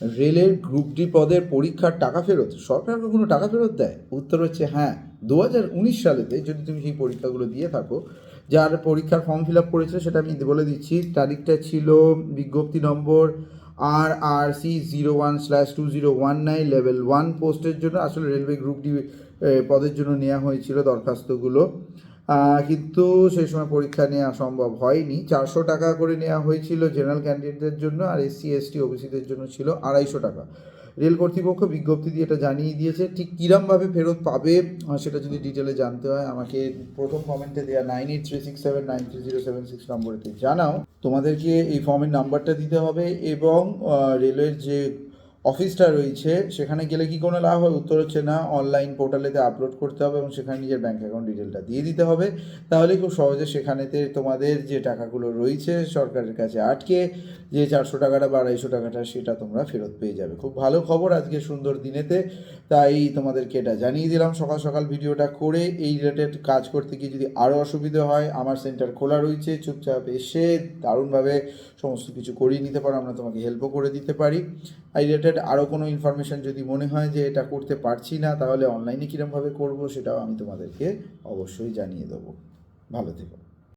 রেলের group D পদের পরীক্ষার টাকা ফেরত, সরকার কোনো টাকা ফেরত দেয়? উত্তর হচ্ছে হ্যাঁ। দু হাজার উনিশ সালেতে যদি তুমি সেই পরীক্ষাগুলো দিয়ে থাকো, যার পরীক্ষার ফর্ম ফিল আপ করেছে সেটা আমি বলে দিচ্ছি, তারিখটা ছিল বিজ্ঞপ্তি number R R C zero one slash two zero one nine level one পোস্টের জন্য, আসলে রেলওয়ে গ্রুপ ডি পদের জন্য নেওয়া হয়েছিল দরখাস্তগুলো। কিন্তু সেই সময় পরীক্ষা নেওয়া সম্ভব হয়নি। চারশো টাকা করে নেওয়া হয়েছিল জেনারেল ক্যান্ডিডেটদের জন্য আর এসসি এসটি ওবিসিদের জন্য ছিল আড়াইশো টাকা। রেল কর্তৃপক্ষ বিজ্ঞপ্তি দিয়ে এটা জানিয়ে দিয়েছে, ঠিক কীরমভাবে ফেরত পাবে সেটা যদি ডিটেলে জানতে হয়, আমাকে প্রথম কমেন্টে দেওয়া nine eight three six seven nine three zero seven six নম্বরেতে জানাও। তোমাদেরকে এই ফর্মের নাম্বারটা দিতে হবে এবং রেলের যে অফিসটা রয়েছে, সেখানে গেলে কি কোনো লাভ হয়? উত্তর হচ্ছে না অনলাইন পোর্টালেতে আপলোড করতে হবে এবং সেখানে নিজের ব্যাঙ্ক অ্যাকাউন্ট ডিটেলটা দিয়ে দিতে হবে। তাহলে খুব সহজে সেখানেতে তোমাদের যে টাকাগুলো রয়েছে সরকারের কাছে আটকে, যে চারশো টাকাটা বা আড়াইশো টাকাটা সেটা তোমরা ফেরত পেয়ে যাবে। খুব ভালো খবর আজকে সুন্দর দিনেতে, তাই তোমাদেরকে এটা জানিয়ে দিলাম। সকাল সকাল ভিডিওটা করে এই রিলেটেড কাজ করতে গিয়ে যদি আরও অসুবিধে হয়, আমার সেন্টার খোলা রয়েছে, চুপচাপ এসে দারুণভাবে সমস্ত কিছু করিয়ে নিতে পারো, আমরা তোমাকে হেল্পও করে দিতে পারি। এই রিলেটেড আরও কোনো ইনফরমেশান যদি মনে হয় যে এটা করতে পারছি না, তাহলে অনলাইনে কীরমভাবে করব সেটাও আমি তোমাদেরকে অবশ্যই জানিয়ে দেবো। ভালো থেকো।